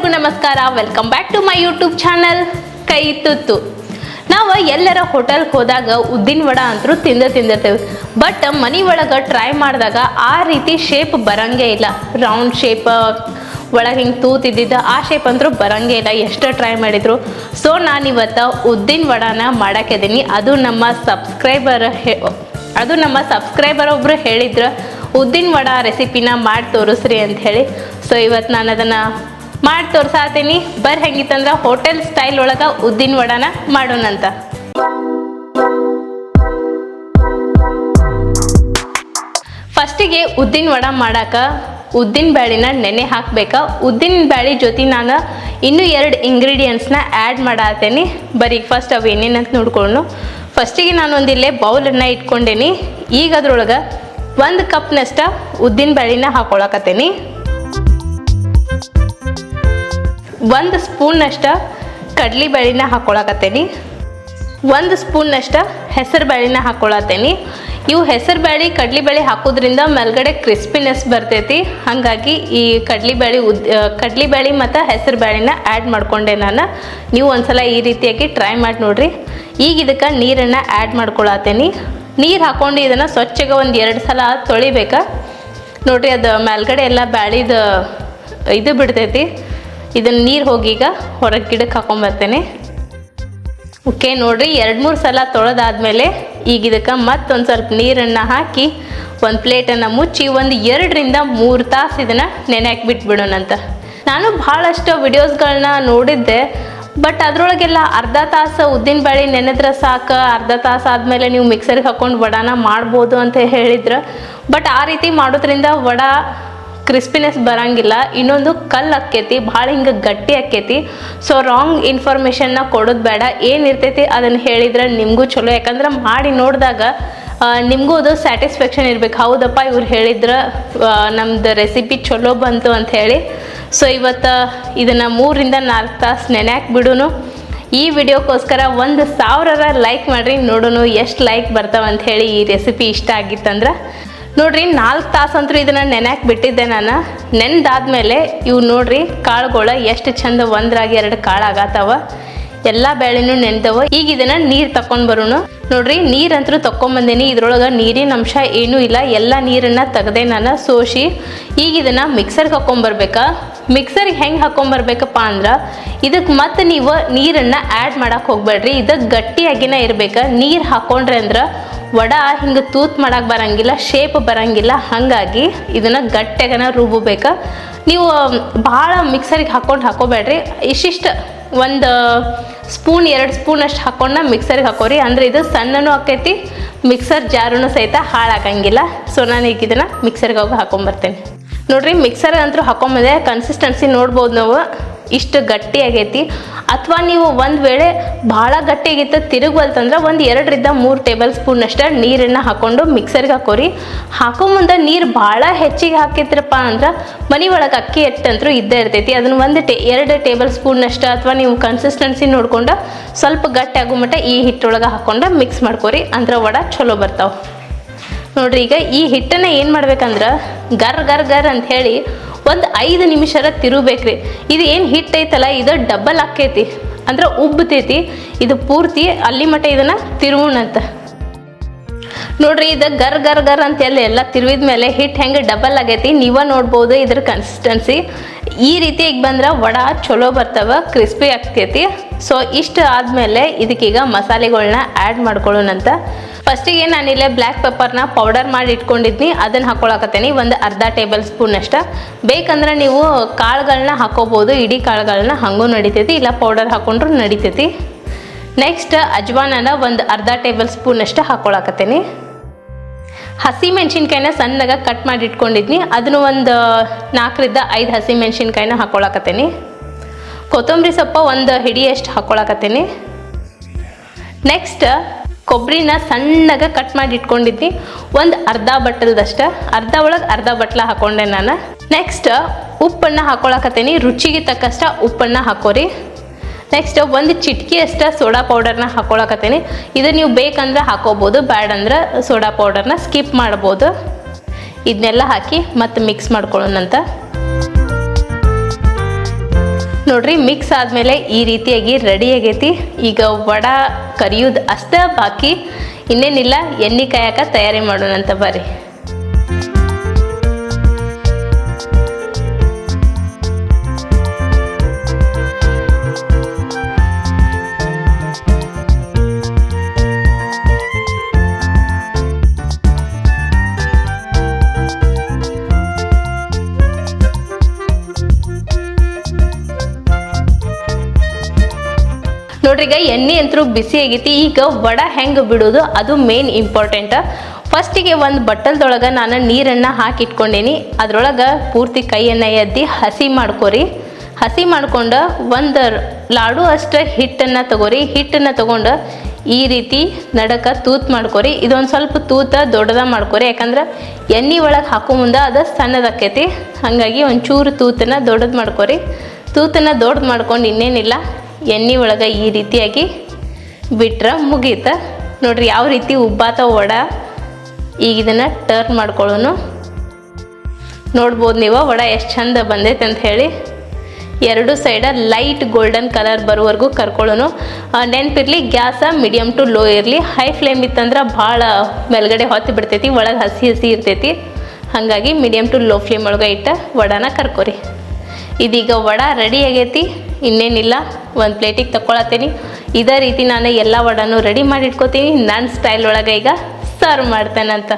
ನಮಸ್ಕಾರ. Welcome back to my YouTube channel Kai Tuttu. ನಾವು ಎಲ್ಲರ ಹೋಟೆಲ್ಗೆ ಹೋದಾಗ ಉದ್ದಿನ ವಡ ಅಂತರೂ ತಿಂದ ತಿಂದಿರ್ತೇವೆ. ಬಟ್ ಮನೆ ಒಳಗೆ ಟ್ರೈ ಮಾಡಿದಾಗ ಆ ರೀತಿ ಶೇಪ್ ಬರಂಗೇ ಇಲ್ಲ. ರೌಂಡ್ ಶೇಪ್ ಒಳಗೆ ಹಿಂಗೆ ತೂತಿದ್ದಿದ್ದ ಆ ಶೇಪ್ ಅಂತೂ ಬರಂಗೇ ಇಲ್ಲ. ಎಷ್ಟು ಟ್ರೈ ಮಾಡಿದ್ರು. ಸೊ ನಾನಿವತ್ತು ಉದ್ದಿನ ವಡಾನ ಮಾಡೋಕ್ಕಿದ್ದೀನಿ ಅದು ನಮ್ಮ ಸಬ್ಸ್ಕ್ರೈಬರ್ ಅದು ನಮ್ಮ ಸಬ್ಸ್ಕ್ರೈಬರ್ ಒಬ್ಬರು ಹೇಳಿದ್ರು, ಉದ್ದಿನ ವಡ ರೆಸಿಪಿನ ಮಾಡಿ ತೋರಿಸ್ರಿ ಅಂತ ಹೇಳಿ. ಸೊ ಇವತ್ತು ನಾನು ಅದನ್ನು ಮಾಡಿ ತೋರ್ಸಾತೀನಿ. ಬರ್ ಹೆಂಗಿತ್ತಂದ್ರೆ ಹೋಟೆಲ್ ಸ್ಟೈಲ್ ಒಳಗೆ ಉದ್ದಿನ ವಡಾನ ಮಾಡೋಣಂತ. ಫಸ್ಟಿಗೆ ಉದ್ದಿನ ವಡ ಮಾಡಾಕ ಉದ್ದಿನ ಬ್ಯಾಳಿನ ನೆನೆ ಹಾಕ್ಬೇಕ. ಉದ್ದಿನ ಬ್ಯಾಳಿ ಜೊತೆ ನಾನು ಇನ್ನೂ ಎರಡು ಇಂಗ್ರೀಡಿಯೆಂಟ್ಸ್ನ ಆ್ಯಡ್ ಮಾಡತ್ತೇನೆ ಬರೀ ಫಸ್ಟ್ ಅವು ಏನೇನಂತ ನೋಡ್ಕೊಂಡು ಫಸ್ಟಿಗೆ ನಾನು ಒಂದಿಲ್ಲೇ ಬೌಲನ್ನು ಇಟ್ಕೊಂಡೇನಿ. ಈಗ ಅದ್ರೊಳಗೆ ಒಂದು ಕಪ್ನಷ್ಟ ಉದ್ದಿನ ಬ್ಯಾಳಿನ ಹಾಕೊಳಕತ್ತೇನಿ. ಒಂದು ಸ್ಪೂನ್ನಷ್ಟ ಕಡ್ಲಿ ಬೇಳಿನ ಹಾಕೊಳಕತ್ತೀನಿ. ಒಂದು ಸ್ಪೂನ್ನಷ್ಟ ಹೆಸರು ಬೇಳಿನ ಹಾಕೊಳತ್ತೀನಿ. ಇವು ಹೆಸರು ಬೇಳೆ ಕಡ್ಲಿ ಬೇಳೆ ಹಾಕೋದ್ರಿಂದ ಮೇಲ್ಗಡೆ ಕ್ರಿಸ್ಪಿನೆಸ್ ಬರ್ತೈತಿ. ಹಾಗಾಗಿ ಈ ಕಡ್ಲಿ ಬೇಳೆ ಉದ್ ಕಡ್ಲಿ ಬೇಳೆ ಮತ್ತು ಹೆಸರು ಬೇಳೆನ ಆ್ಯಡ್ ಮಾಡಿಕೊಂಡೆ ನಾನು. ನೀವು ಒಂದ್ಸಲ ಈ ರೀತಿಯಾಗಿ ಟ್ರೈ ಮಾಡಿ ನೋಡಿರಿ. ಈಗ ಇದಕ್ಕೆ ನೀರನ್ನು ಆ್ಯಡ್ ಮಾಡ್ಕೊಳತ್ತೇನಿ. ನೀರು ಹಾಕ್ಕೊಂಡು ಇದನ್ನು ಸ್ವಚ್ಛಗೆ ಒಂದು ಎರಡು ಸಲ ತೊಳಿಬೇಕಾ. ನೋಡಿರಿ ಅದು ಮೇಲ್ಗಡೆ ಎಲ್ಲ ಬ್ಯಾಳಿದ ಇದು ಬಿಡ್ತೈತಿ. ಇದನ್ನ ನೀರು ಹೋಗಿ ಈಗ ಹೊರಗೆ ಗಿಡಕ್ಕೆ ಹಾಕೊಂಬರ್ತೇನೆ ಓಕೆ ನೋಡಿರಿ, ಎರಡು ಮೂರು ಸಲ ತೊಳೆದಾದ್ಮೇಲೆ ಈಗ ಇದಕ್ಕೆ ಮತ್ತೊಂದು ಸ್ವಲ್ಪ ನೀರನ್ನು ಹಾಕಿ ಒಂದು ಪ್ಲೇಟನ್ನು ಮುಚ್ಚಿ ಒಂದು ಎರಡರಿಂದ ಮೂರು ತಾಸು ಇದನ್ನು ನೆನೆ ಬಿಟ್ಬಿಡೋಣಂತ ನಾನು ಭಾಳಷ್ಟು ವಿಡಿಯೋಸ್ಗಳನ್ನ ನೋಡಿದ್ದೆ, ಬಟ್ ಅದರೊಳಗೆಲ್ಲ ಅರ್ಧ ತಾಸು ಉದ್ದಿನ ಬೇಳೆ ನೆನೆದ್ರೆ ಸಾಕು, ಅರ್ಧ ತಾಸು ಆದಮೇಲೆ ನೀವು ಮಿಕ್ಸರ್ಗೆ ಹಾಕೊಂಡು ವಡಾನ ಮಾಡ್ಬೋದು ಅಂತ ಹೇಳಿದ್ರು. ಬಟ್ ಆ ರೀತಿ ಮಾಡೋದ್ರಿಂದ ವಡ ಕ್ರಿಸ್ಪಿನೆಸ್ ಬರಂಗಿಲ್ಲ. ಇನ್ನೊಂದು ಕಲ್ಲು ಅಕ್ಕೇತಿ, ಭಾಳ ಹಿಂಗೆ ಗಟ್ಟಿ ಅಕ್ಕೇತಿ. ಸೊ ರಾಂಗ್ ಇನ್ಫಾರ್ಮೇಷನ್ನ ಕೊಡೋದು ಬೇಡ. ಏನಿರ್ತೈತಿ ಅದನ್ನು ಹೇಳಿದ್ರೆ ನಿಮಗೂ ಚಲೋ. ಯಾಕಂದ್ರೆ ಮಾಡಿ ನೋಡಿದಾಗ ನಿಮಗೂ ಅದು ಸ್ಯಾಟಿಸ್ಫ್ಯಾಕ್ಷನ್ ಇರಬೇಕು. ಹೌದಪ್ಪ, ಇವ್ರು ಹೇಳಿದ್ರೆ ನಮ್ದು ರೆಸಿಪಿ ಚಲೋ ಬಂತು ಅಂತ ಹೇಳಿ. ಸೊ ಇವತ್ತು ಇದನ್ನು ಮೂರಿಂದ ನಾಲ್ಕು ತಾಸು ನೆನೆಯಾಕ್ ಬಿಡೋನು. ಈ ವಿಡಿಯೋಕ್ಕೋಸ್ಕರ ಒಂದು ಸಾವಿರರ ಲೈಕ್ ಮಾಡಿರಿ. ನೋಡೋಣ ಎಷ್ಟು ಲೈಕ್ ಬರ್ತಾವ ಅಂತ ಹೇಳಿ ಈ ರೆಸಿಪಿ ಇಷ್ಟ ಆಗಿತ್ತಂದ್ರೆ. ನೋಡ್ರಿ, ನಾಲ್ಕು ತಾಸು ಅಂತೂ ಇದನ್ನು ನೆನೆಯಕ್ಕೆ ಬಿಟ್ಟಿದ್ದೆ ನಾನು. ನೆನೆದಾದ್ಮೇಲೆ ಇವು ನೋಡ್ರಿ, ಕಾಳುಗಳು ಎಷ್ಟು ಚಂದ ಒಂದ್ರಾಗಿ ಎರಡು ಕಾಳು ಆಗತ್ತವ ಎಲ್ಲ ಬೇಳೆನೂ ನೆನೆದವ. ಈಗ ಇದನ್ನ ನೀರು ತಕೊಂಡು ಬರೋಣ ನೋಡ್ರಿ ನೀರಂತೂ ತಕೊಂಬಂದೇನಿ ಇದ್ರೊಳಗೆ ನೀರಿನ ಅಂಶ ಏನೂ ಇಲ್ಲ. ಎಲ್ಲ ನೀರನ್ನ ತೆಗ್ದೆ ನಾನು ಸೋಸಿ ಈಗ ಇದನ್ನ ಮಿಕ್ಸರ್ಗೆ ಹಾಕೊಂಬರ್ಬೇಕಾ ಮಿಕ್ಸರ್ಗೆ ಹೆಂಗೆ ಹಾಕೊಂಬರ್ಬೇಕಪ್ಪ ಅಂದ್ರೆ ಇದಕ್ಕೆ ಮತ್ತೆ ನೀವು ನೀರನ್ನು ಆ್ಯಡ್ ಮಾಡಕ್ಕೆ ಹೋಗ್ಬೇಡ್ರಿ. ಇದಕ್ಕೆ ಗಟ್ಟಿಯಾಗಿನ ಇರ್ಬೇಕು. ನೀರು ಹಾಕೊಂಡ್ರೆ ಅಂದ್ರೆ ವಡ ಹಿಂಗೆ ತೂತ್ ಮಾಡಕ್ಕೆ ಬರಂಗಿಲ್ಲ ಶೇಪ್ ಬರಂಗಿಲ್ಲ, ಹಾಗಾಗಿ ಇದನ್ನು ಗಟ್ಟಿಯಾಗನ ರುಬ್ಬಬೇಕು. ನೀವು ಭಾಳ ಮಿಕ್ಸರಿಗೆ ಹಾಕೊಂಡು ಹಾಕೋಬೇಡ್ರಿ. ಇಷ್ಟಿಷ್ಟು ಒಂದು, ಸ್ಪೂನ್, ಎರಡು ಸ್ಪೂನ್ ಅಷ್ಟು ಮಿಕ್ಸರಿಗೆ ಮಿಕ್ಸರ್ಗೆ ಹಾಕೋರಿ. ಅಂದರೆ ಇದು ಸಣ್ಣನೂ ಆಕೈತಿ ಮಿಕ್ಸರ್ ಜಾರೂ ಸಹಿತ ಹಾಳಾಗಂಗಿಲ್ಲ. ಸೊ ನಾನು ಈಗ ಇದನ್ನು ಮಿಕ್ಸರ್ಗೆ ಹೋಗಿ ಹಾಕೊಂಬರ್ತೇನೆ. ನೋಡ್ರಿ ಮಿಕ್ಸರ್ ಅಂತೂ ಹಾಕೊಂಬಂದೆ ಕನ್ಸಿಸ್ಟೆನ್ಸಿ ನೋಡ್ಬೋದು ನಾವು. ಇಷ್ಟು ಗಟ್ಟಿ ಆಗೈತಿ. ಅಥವಾ ನೀವು ಒಂದು ವೇಳೆ ಭಾಳ ಗಟ್ಟಿಗಿತ್ತು ತಿರುಗಲ್ತಂದ್ರೆ ಒಂದು ಎರಡರಿಂದ ಮೂರು ಟೇಬಲ್ ಸ್ಪೂನ್ ಅಷ್ಟು ನೀರನ್ನು ಹಾಕ್ಕೊಂಡು ಮಿಕ್ಸರ್ಗೆ ಹಾಕೋರಿ. ಹಾಕೋ ಮುಂದೆ ನೀರು ಭಾಳ ಹೆಚ್ಚಿಗೆ ಹಾಕಿದ್ರಪ್ಪ ಅಂದ್ರೆ ಮನೆ ಒಳಗೆ ಅಕ್ಕಿ ಎಟ್ಟಂತರೂ ಇದ್ದೇ ಇರ್ತೈತಿ. ಅದನ್ನು ಒಂದು ಟೇ, ಎರಡು ಟೇಬಲ್ ಸ್ಪೂನ್ ಅಷ್ಟು ಅಥವಾ ನೀವು ಕನ್ಸಿಸ್ಟೆನ್ಸಿ ನೋಡ್ಕೊಂಡು ಸ್ವಲ್ಪ ಗಟ್ಟಿ ಆಗೋ ಮಟ್ಟ ಈ ಹಿಟ್ಟೊಳಗೆ ಹಾಕ್ಕೊಂಡು ಮಿಕ್ಸ್ ಮಾಡ್ಕೋರಿ. ಅಂದ್ರೆ ವಡ ಚಲೋ ಬರ್ತಾವೆ. ನೋಡ್ರಿ ಈಗ ಈ ಹಿಟ್ಟನ್ನು ಏನು ಮಾಡ್ಬೇಕಂದ್ರೆ ಗರ್ ಗರ್ ಗರ್ ಅಂತ ಹೇಳಿ ಒಂದು ಐದು ನಿಮಿಷರ ತಿರುಬೇಕ್ರಿ ಇದು ಏನು ಹಿಟ್ ಐತಲ್ಲ, ಇದು ಡಬಲ್ ಆಕೈತಿ ಅಂದ್ರೆ ಉಬ್ಬತೈತಿ. ಇದು ಪೂರ್ತಿ ಅಲ್ಲಿ ಮಟ್ಟ ಇದನ್ನು ತಿರುವಣಂತ ನೋಡ್ರಿ, ಇದು ಗರ್ ಗರ್ ಗರ್ ಅಂತ ಎಲ್ಲ ತಿರುವಿದ ಮೇಲೆ ಹಿಟ್ಟು ಹೆಂಗೆ ಡಬಲ್ ಆಗೈತಿ. ನೀವ ನೋಡ್ಬೋದು ಇದ್ರ ಕನ್ಸಿಸ್ಟೆನ್ಸಿ ಈ ರೀತಿ ಈಗ ಬಂದ್ರೆ ವಡ ಚಲೋ ಬರ್ತಾವ ಕ್ರಿಸ್ಪಿ ಆಗ್ತೈತಿ. ಸೊ ಇಷ್ಟು ಆದಮೇಲೆ ಇದಕ್ಕೀಗ ಮಸಾಲೆಗಳನ್ನ ಆ್ಯಡ್ ಮಾಡ್ಕೊಳ್ಳೋಣಂತ. ಫಸ್ಟಿಗೆ ನಾನಿಲ್ಲೇ ಬ್ಲ್ಯಾಕ್ ಪೆಪ್ಪರ್ನ ಪೌಡರ್ ಮಾಡಿ ಇಟ್ಕೊಂಡಿದ್ನಿ. ಅದನ್ನು ಹಾಕೊಳಕತ್ತೇನೆ. ಒಂದು ಅರ್ಧ ಟೇಬಲ್ ಸ್ಪೂನ್ ಅಷ್ಟ. ಬೇಕಂದ್ರೆ ನೀವು ಕಾಳುಗಳನ್ನ ಹಾಕೋಬೋದು. ಇಡೀ ಕಾಳುಗಳನ್ನ ಹಂಗೂ ನಡಿತೈತಿ. ಇಲ್ಲ ಪೌಡರ್ ಹಾಕೊಂಡ್ರು ನಡಿತೈತಿ. ನೆಕ್ಸ್ಟ್ ಅಜ್ವಾನನ ಒಂದು ಅರ್ಧ ಟೇಬಲ್ ಸ್ಪೂನ್ ಅಷ್ಟು ಹಾಕೊಳಕತ್ತೇನೆ. ಹಸಿ ಮೆಣಸಿನ್ಕಾಯಿನ ಸಣ್ಣಗೆ ಕಟ್ ಮಾಡಿ ಇಟ್ಕೊಂಡಿದ್ನಿ. ಅದನ್ನು ಒಂದು ನಾಲ್ಕರಿಂದ ಐದು ಹಸಿ ಮೆಣಸಿನ್ಕಾಯಿನ ಹಾಕೊಳಕತ್ತೇನೆ. ಕೊತ್ತಂಬರಿ ಸೊಪ್ಪು ಒಂದು ಹಿಡಿಯಷ್ಟು ಹಾಕೊಳಕತ್ತೇನೆ. ನೆಕ್ಸ್ಟ್ ಕೊಬ್ಬರಿನ ಸಣ್ಣಗೆ ಕಟ್ ಮಾಡಿ ಇಟ್ಕೊಂಡಿದ್ನಿ ಒಂದು ಅರ್ಧ ಬಟ್ಟಲ್ದಷ್ಟು. ಅರ್ಧ ಒಳಗೆ ಅರ್ಧ ಬಟ್ಲ ಹಾಕೊಂಡೆ ನಾನು. ನೆಕ್ಸ್ಟ್ ಉಪ್ಪನ್ನು ಹಾಕೊಳಕತ್ತೀನಿ. ರುಚಿಗೆ ತಕ್ಕಷ್ಟ ಉಪ್ಪನ್ನು ಹಾಕೋರಿ. ನೆಕ್ಸ್ಟ್ ಒಂದು ಚಿಟಕಿ ಅಷ್ಟ ಸೋಡಾ ಪೌಡರ್ನ ಹಾಕೊಳಕತ್ತೀನಿ. ಇದು ನೀವು ಬೇಕಂದ್ರೆ ಹಾಕೋಬೋದು ಬ್ಯಾಡ್ ಅಂದ್ರೆ ಸೋಡಾ ಪೌಡರ್ನ ಸ್ಕಿಪ್ ಮಾಡ್ಬೋದು. ಇದನ್ನೆಲ್ಲ ಹಾಕಿ ಮತ್ತೆ ಮಿಕ್ಸ್ ಮಾಡ್ಕೊಳ್ಳೋಣಂತ. ನೋಡ್ರಿ ಮಿಕ್ಸ್ ಆದಮೇಲೆ ಈ ರೀತಿಯಾಗಿ ರೆಡಿ ಆಗೈತಿ. ಈಗ ವಡ ಕರಿಯೋದು ಅಷ್ಟೇ ಬಾಕಿ, ಇನ್ನೇನಿಲ್ಲ, ಎಣ್ಣೆ ಕಾಯಕ ತಯಾರಿ ಮಾಡೋಣಂತ ಬರ್ರಿ. ನೋಡ್ರಿ ಈಗ ಎಣ್ಣೆ ಅಂತೂ ಬಿಸಿ ಆಗೈತಿ. ಈಗ ವಡ ಹೆಂಗೆ ಬಿಡೋದು, ಅದು ಮೇನ್ ಇಂಪಾರ್ಟೆಂಟ್ ಫಸ್ಟಿಗೆ ಒಂದು ಬಟ್ಟಲ್ದೊಳಗೆ ನಾನು ನೀರನ್ನು ಹಾಕಿ ಇಟ್ಕೊಂಡೇನಿ ಅದ್ರೊಳಗೆ ಪೂರ್ತಿ ಕೈಯನ್ನು ಎದ್ದಿ ಹಸಿ ಮಾಡ್ಕೊರಿ. ಹಸಿ ಮಾಡ್ಕೊಂಡು ಒಂದು ಲಾಡು ಅಷ್ಟು ಹಿಟ್ಟನ್ನು ತಗೋರಿ. ಹಿಟ್ಟನ್ನು ತಗೊಂಡು ಈ ರೀತಿ ನಡಕ ತೂತ್ ಮಾಡ್ಕೊರಿ. ಇದೊಂದು ಸ್ವಲ್ಪ ತೂತ ದೊಡ್ಡದ ಮಾಡ್ಕೊರಿ. ಯಾಕಂದ್ರೆ ಎಣ್ಣೆ ಒಳಗೆ ಹಾಕೋ ಮುಂದೆ ಅದು ಸಣ್ಣದಾಕೈತಿ ಹಾಗಾಗಿ ಒಂಚೂರು ತೂತನ ದೊಡ್ಡದು ಮಾಡ್ಕೊರಿ. ತೂತನ ದೊಡ್ಡದು ಮಾಡ್ಕೊಂಡು ಇನ್ನೇನಿಲ್ಲ. ಎಣ್ಣೆ ಒಳಗೆ ಈ ರೀತಿಯಾಗಿ ಬಿಟ್ರೆ ಮುಗೀತ. ನೋಡ್ರಿ ಯಾವ ರೀತಿ ಉಬ್ಬಾತ ವಡ ಈಗ ಇದನ್ನು ಟರ್ನ್ ಮಾಡ್ಕೊಳ್ಳೋನು. ನೋಡ್ಬೋದು ನೀವು ವಡ ಎಷ್ಟು ಚಂದ ಬಂದೈತೆ ಅಂತ ಹೇಳಿ. ಎರಡು ಸೈಡ ಲೈಟ್ ಗೋಲ್ಡನ್ ಕಲರ್ ಬರೋವರೆಗೂ ಕರ್ಕೊಳ್ಳೋನು. ನೆನಪಿರ್ಲಿ ಗ್ಯಾಸ ಮೀಡಿಯಮ್ ಟು ಲೋ ಇರಲಿ. ಹೈ ಫ್ಲೇಮ್ ಇತ್ತಂದ್ರೆ ಭಾಳ ಮೇಲ್ಗಡೆ ಹೊತ್ತಿ ಬಿಡ್ತೈತಿ, ಒಳಗೆ ಹಸಿ ಹಸಿ ಇರ್ತೈತಿ. ಹಾಗಾಗಿ ಮೀಡಿಯಮ್ ಟು ಲೋ ಫ್ಲೇಮ್ ಒಳಗೆ ಇಟ್ಟ ವಡನ ಕರ್ಕೊರಿ. ಇದೀಗ ವಡ ರೆಡಿ ಆಗೈತಿ, ಇನ್ನೇನಿಲ್ಲ, ಒಂದು ಪ್ಲೇಟಿಗೆ ತಗೊಳತ್ತೀನಿ ಇದೇ ರೀತಿ ನಾನು ಎಲ್ಲ ವಡನೂ ರೆಡಿ ಮಾಡಿ ಇಟ್ಕೋತೀನಿ. ನನ್ನ ಸ್ಟೈಲ್ ಒಳಗೆ ಈಗ ಸರ್ವ್ ಮಾಡ್ತೇನಂತ.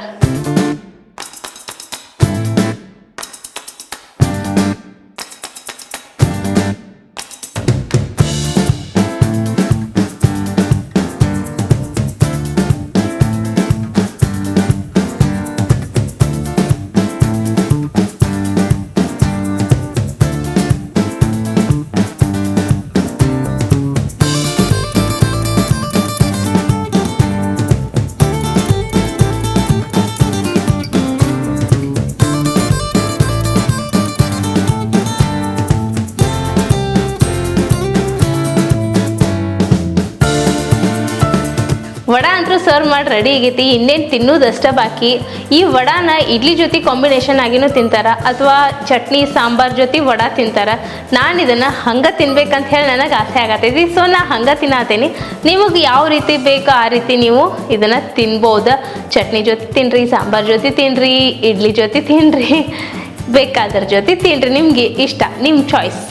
ವಡ ಅಂತೂ ಸರ್ವ್ ಮಾಡಿ ರೆಡಿ ಆಗೈತಿ, ಇನ್ನೇನು ತಿನ್ನೋದಷ್ಟೇ ಬಾಕಿ. ಈ ವಡಾನ ಇಡ್ಲಿ ಜೊತೆ ಕಾಂಬಿನೇಷನ್ ಆಗಿನೂ ತಿಂತಾರ, ಅಥವಾ ಚಟ್ನಿ, ಸಾಂಬಾರ್ ಜೊತೆ ವಡ ತಿಂತಾರ. ನಾನು ಇದನ್ನು ಹಂಗೆ ತಿನ್ಬೇಕಂತ ಹೇಳಿ ನನಗೆ ಆಸೆ ಆಗತ್ತೈತಿ ಸೊ ನಾ ಹಂಗೆ ತಿನ್ನತೀನಿ. ನಿಮಗೆ ಯಾವ ರೀತಿ ಬೇಕೋ ಆ ರೀತಿ ನೀವು ಇದನ್ನು ತಿನ್ಬೋದು? ಚಟ್ನಿ ಜೊತೆ ತಿನ್ನಿರಿ ಸಾಂಬಾರ್ ಜೊತೆ ತಿನ್ನಿರಿ ಇಡ್ಲಿ ಜೊತೆ ತಿನ್ನಿರಿ ಬೇಕಾದ್ರ ಜೊತೆ ತಿನ್ನಿರಿ ನಿಮಗೆ ಇಷ್ಟ ನಿಮ್ಮ ಚಾಯ್ಸ್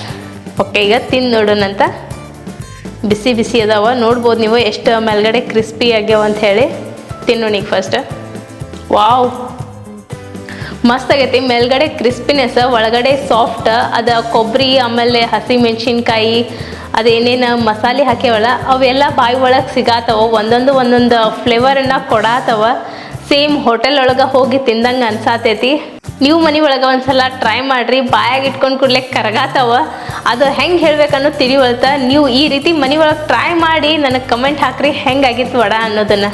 ಓಕೆ ಈಗ ತಿಂದು ನೋಡೋಣಂತ. ಬಿಸಿ ಬಿಸಿ ಅದಾವ. ನೋಡ್ಬೋದು ನೀವು ಎಷ್ಟು ಮೇಲ್ಗಡೆ ಕ್ರಿಸ್ಪಿ ಆಗ್ಯಾವ ಅಂತ ಹೇಳಿ. ತಿನ್ನೋಣಿಗೆ ಫಸ್ಟ್ ವಾವ್. ಮಸ್ತ್ ಆಗೈತಿ. ಮೇಲ್ಗಡೆ ಕ್ರಿಸ್ಪಿನೆಸ್ ಒಳಗಡೆ ಸಾಫ್ಟ್ ಅದ ಕೊಬ್ಬರಿ ಆಮೇಲೆ ಹಸಿ ಮೆಣಸಿನ್ಕಾಯಿ ಅದೇನೇನು ಮಸಾಲೆ ಹಾಕ್ಯಾವಲ್ಲ, ಅವೆಲ್ಲ ಬಾಯಿ ಒಳಗೆ ಸಿಗಾತವ. ಒಂದೊಂದು ಒಂದೊಂದು ಫ್ಲೇವರನ್ನು ಕೊಡಾತವ. ಸೇಮ್ ಹೋಟೆಲ್ ಒಳಗೆ ಹೋಗಿ ತಿಂದಂಗೆ ಅನ್ಸಾತೈತಿ. ನೀವು ಮನೆ ಒಳಗೆ ಒಂದ್ಸಲ ಟ್ರೈ ಮಾಡಿರಿ. ಬಾಯಾಗಿ ಇಟ್ಕೊಂಡು ಕೂಡಲೇ ಕರಗಾತವ. ಅದು ಹೆಂಗೆ ಹೇಳಬೇಕನ್ನೋ ತಿಳಿವಲ್ತ ನೀವು ಈ ರೀತಿ ಮನೆ ಒಳಗೆ ಟ್ರೈ ಮಾಡಿ ನನಗೆ ಕಮೆಂಟ್ ಹಾಕ್ರಿ ಹೆಂಗಾಗಿತ್ತು ವಡ ಅನ್ನೋದನ್ನು.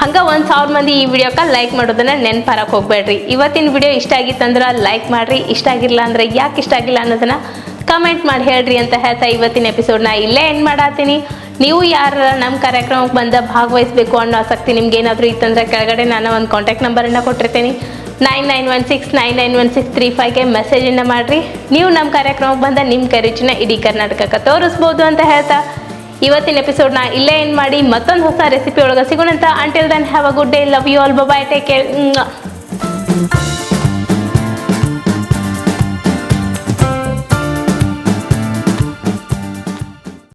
ಹಂಗೆ ಒಂದು ಸಾವಿರ ಮಂದಿ ಈ ವಿಡಿಯೋಕ್ಕೆ ಲೈಕ್ ಮಾಡೋದನ್ನ ನೆನ್ಪಾರಕ್ಕೆ ಹೋಗ್ಬೇಡ್ರಿ. ಇವತ್ತಿನ ವಿಡಿಯೋ ಇಷ್ಟ ಆಗಿತ್ತಂದ್ರೆ ಲೈಕ್ ಮಾಡಿರಿ, ಇಷ್ಟ ಆಗಿಲ್ಲ ಅಂದ್ರೆ ಯಾಕೆ ಇಷ್ಟ ಆಗಿಲ್ಲ ಅನ್ನೋದನ್ನು ಕಮೆಂಟ್ ಮಾಡಿ ಹೇಳ್ರಿ ಅಂತ ಹೇಳ್ತಾ ಇವತ್ತಿನ ಎಪಿಸೋಡ್ನ ಇಲ್ಲೇ ಎಂಡ್ ಮಾಡತ್ತೀನಿ ನೀವು ಯಾರ ನಮ್ಮ ಕಾರ್ಯಕ್ರಮಕ್ಕೆ ಬಂದ ಭಾಗವಹಿಸಬೇಕು ಅನ್ನೋ ಆಸಕ್ತಿ ನಿಮ್ಗೆ ಏನಾದರೂ ಇತ್ತಂದ್ರೆ ಕೆಳಗಡೆ ನಾನು ಒಂದು ಕಾಂಟ್ಯಾಕ್ಟ್ ನಂಬರನ್ನು ಕೊಟ್ಟಿರ್ತೀನಿ. Nine nine one six nine nine one six three ಫೈವ್ಗೆ ಮೆಸೇಜನ್ನು ಮಾಡಿರಿ. ನೀವು ನಮ್ಮ ಕಾರ್ಯಕ್ರಮಕ್ಕೆ ಬಂದ ನಿಮ್ಮ ಕರಿಚಿನ ಇಡೀ ಕರ್ನಾಟಕಕ್ಕೆ ತೋರಿಸ್ಬೋದು ಅಂತ ಹೇಳ್ತಾ. ಇವತ್ತಿನ ಎಪಿಸೋಡ್ನ ಇಲ್ಲೇ ಏನು ಮಾಡಿ ಮತ್ತೊಂದು ಹೊಸ ರೆಸಿಪಿ ಒಳಗೆ ಸಿಗೋಣಂತ. Until then have a good day love you all bye take care